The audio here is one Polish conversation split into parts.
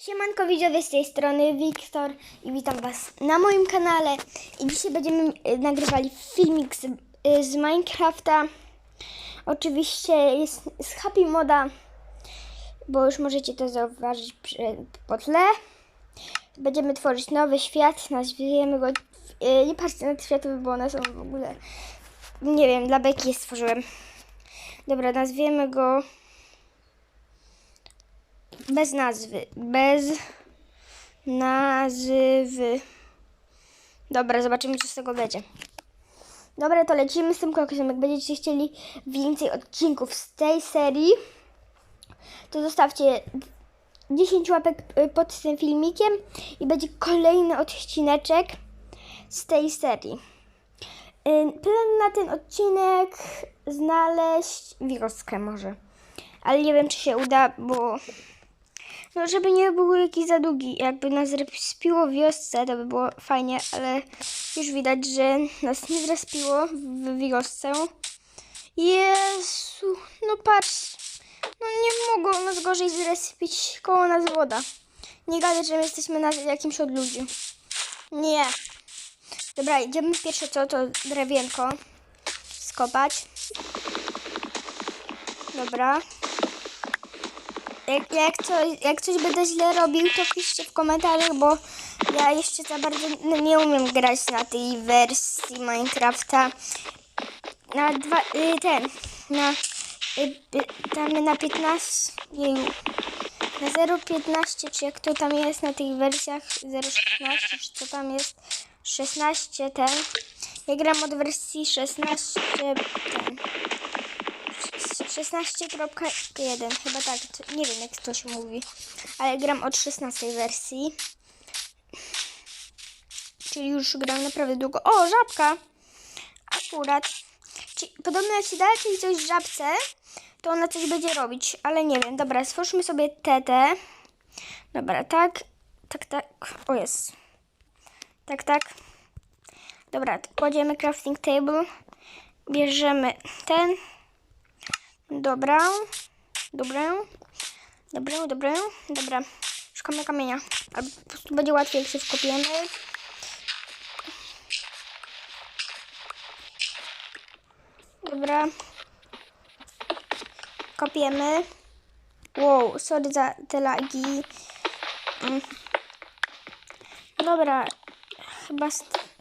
Siemanko widzowie, z tej strony Wiktor i witam was na moim kanale. I dzisiaj będziemy e, nagrywali filmik z, e, z Minecrafta. Oczywiście jest z Happy Moda bo już możecie to zauważyć przy- po tle. Będziemy tworzyć nowy świat nazwiemy go e, nie patrzcie na te światowe, bo one są w ogóle nie wiem, dla beki je stworzyłem. Dobra, nazwiemy go bez nazwy. Bez nazwy. Dobra, zobaczymy, co z tego będzie. Dobra, to lecimy z tym koksem. Jak będziecie chcieli więcej odcinków z tej serii, to zostawcie 10 łapek y, pod tym filmikiem i będzie kolejny odcineczek z tej serii. Y, Plan na ten odcinek znaleźć wioskę może. Ale nie wiem, czy się uda, bo no, żeby nie był jakiś za długi. Jakby nas zrespiło w wiosce, to by było fajnie, ale już widać, że nas nie zrespiło w wiosce. Jezu, no patrz. No nie mogło nas gorzej zrespić koło nas woda. Nie gadać, że my jesteśmy na jakimś odludziu. Nie. Dobra, idziemy pierwsze co, to drewienko skopać. Dobra. Jak, jak, coś, jak coś będę źle robił, to piszcie w komentarzach, bo ja jeszcze za bardzo nie umiem grać na tej wersji Minecrafta. Na dwa, y, ten, na, y, tam na 15, jeju, na 0.15, czy jak to tam jest na tych wersjach 0.16, czy co tam jest, 16 ten. Ja gram od wersji 16 ten. 16.1 chyba tak, nie wiem jak to się mówi, ale gram od 16 wersji. Czyli już gram naprawdę długo. O, żabka! Akurat. Ci, podobno jak się da czyli coś żabce, to ona coś będzie robić, ale nie wiem. Dobra, stwórzmy sobie TT. Dobra, tak, tak, tak. O jest. Tak, tak. Dobra, kładziemy crafting table. Bierzemy ten. Dobra. Dobra. Dobra, dobra, dobra. Szukamy kamienia. Albo po prostu będzie łatwiej, jak się wkopiemy. Dobra. Kopiemy. Wow, sorry za te lagi. Mm. Dobra, chyba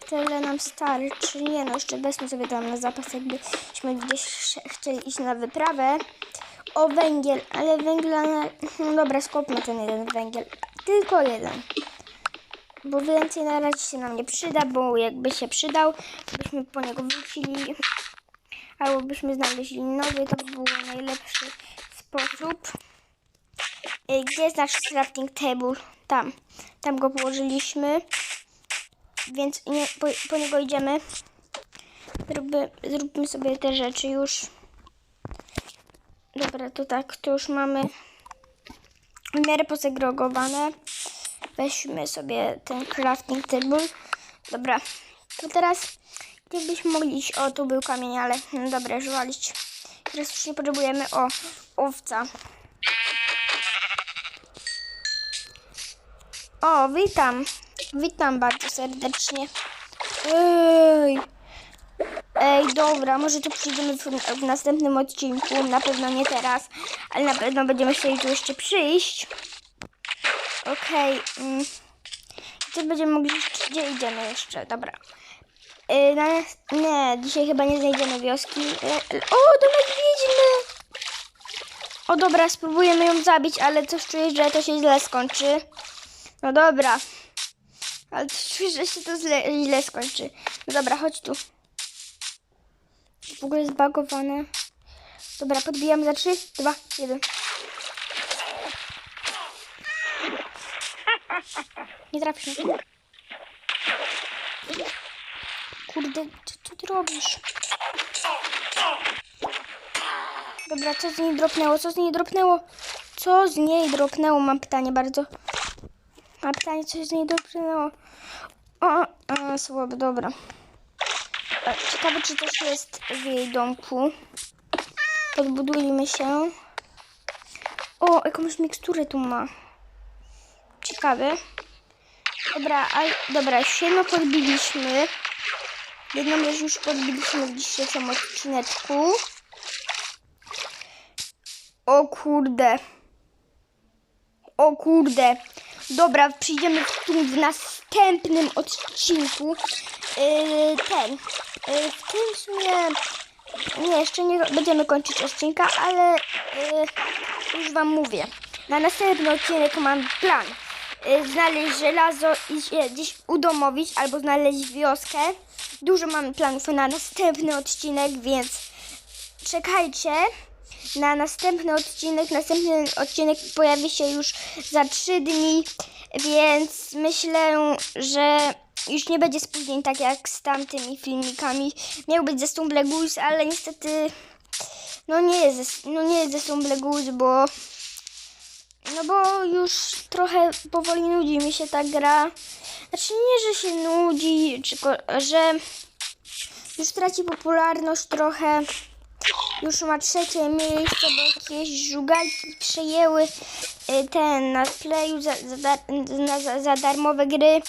tyle nam starczy. Nie no, jeszcze weźmy sobie tam na zapas, jakbyśmy gdzieś chcieli iść na wyprawę. O węgiel, ale węgla... Na... No dobra, skopmy ten jeden węgiel. Tylko jeden. Bo więcej na razie się nam nie przyda, bo jakby się przydał, byśmy po niego wrócili. Albo byśmy znaleźli nowy, to by był najlepszy sposób. Y, Gdzie jest nasz crafting table? Tam. Tam go położyliśmy. Więc nie, po, po niego idziemy. Zróbmy, zróbmy sobie te rzeczy już. Dobra, to tak, to już mamy w miarę posegregowane. Weźmy sobie ten crafting table. Dobra, to teraz gdzie byśmy mogli iść? O, tu był kamień, ale no dobra, już walić. Teraz już nie potrzebujemy, o, owca. O, witam. Witam bardzo serdecznie. Ej. Ej, dobra, może tu przyjdziemy w, w następnym odcinku. Na pewno nie teraz, ale na pewno będziemy chcieli tu jeszcze przyjść. Okej. mm. Gdzie będziemy mogli? Gdzie idziemy jeszcze? Dobra. Yy, na, nie, dzisiaj chyba nie znajdziemy wioski. Yy, o, domek wiedźmy! O dobra, spróbujemy ją zabić, ale coś czuję, że to się źle skończy. No dobra. Ale czuję, że się to źle, skończy. No dobra, chodź tu. W ogóle zbagowane. Dobra, podbijam za 3, 2, 1. Nie trafisz mnie. Kurde, co ty robisz? Dobra, co z niej dropnęło? Co z niej dropnęło? Co z niej dropnęło? Mam pytanie bardzo. Mam pytanie, co z niej dropnęło? O, o, słabo, dobra. E, Ciekawe, czy coś jest w jej domku. Podbudujmy się. O, jakąś miksturę tu ma. ciekawy. Dobra, a, dobra, już jedno podbiliśmy. Jedną rzecz już podbiliśmy w dzisiejszym odcineczku. O kurde. O kurde. Dobra, przyjdziemy w, tu w następnym odcinku. Yy, ten. Yy, w tym sumie... Nie, jeszcze nie będziemy kończyć odcinka, ale yy, już wam mówię. Na następny odcinek mam plan. Yy, znaleźć żelazo i się gdzieś udomowić albo znaleźć wioskę. Dużo mam planów na następny odcinek, więc czekajcie na następny odcinek. Następny odcinek pojawi się już za 3 dni, więc myślę, że już nie będzie spóźnień tak jak z tamtymi filmikami. Miał być ze Stumble Goose, ale niestety no nie jest no nie jest ze Stumble Goose, bo no bo już trochę powoli nudzi mi się ta gra. Znaczy nie, że się nudzi, tylko że już traci popularność trochę. Już ma trzecie miejsce, bo jakieś żugajki przejęły y, ten na playu za, za, za, za darmowe gry.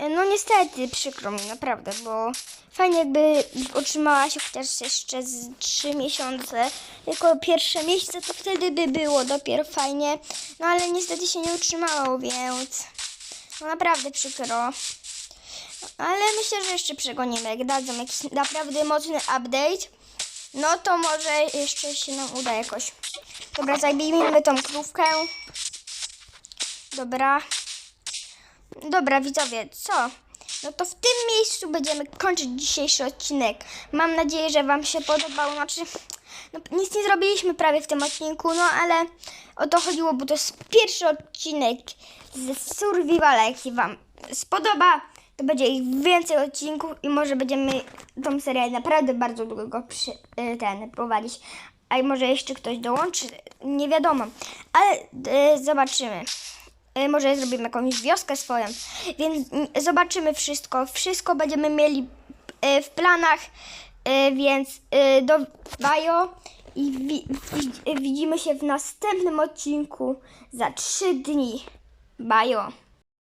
Y, No niestety, przykro mi, naprawdę, bo fajnie jakby otrzymała się chociaż jeszcze z 3 miesiące. Jako pierwsze miejsce to wtedy by było dopiero fajnie. No ale niestety się nie utrzymało, więc no naprawdę przykro. Ale myślę, że jeszcze przegonimy. Jak dadzą jakiś naprawdę mocny update, no to może jeszcze się nam uda jakoś. Dobra, zajmijmy tą krówkę. Dobra. Dobra, widzowie, co? No to w tym miejscu będziemy kończyć dzisiejszy odcinek. Mam nadzieję, że Wam się podobał. Znaczy, no, nic nie zrobiliśmy prawie w tym odcinku, no ale o to chodziło, bo to jest pierwszy odcinek z Survivala. Się Wam spodoba, to będzie ich więcej odcinków i może będziemy tą serię naprawdę bardzo długo przy, y, ten prowadzić. A może jeszcze ktoś dołączy, nie wiadomo. Ale y, zobaczymy. Y, może zrobimy jakąś wioskę swoją. Więc mm, zobaczymy wszystko. Wszystko będziemy mieli y, w planach. Y, więc y, do Bajo i wi, widzimy się w następnym odcinku za 3 dni. Bajo.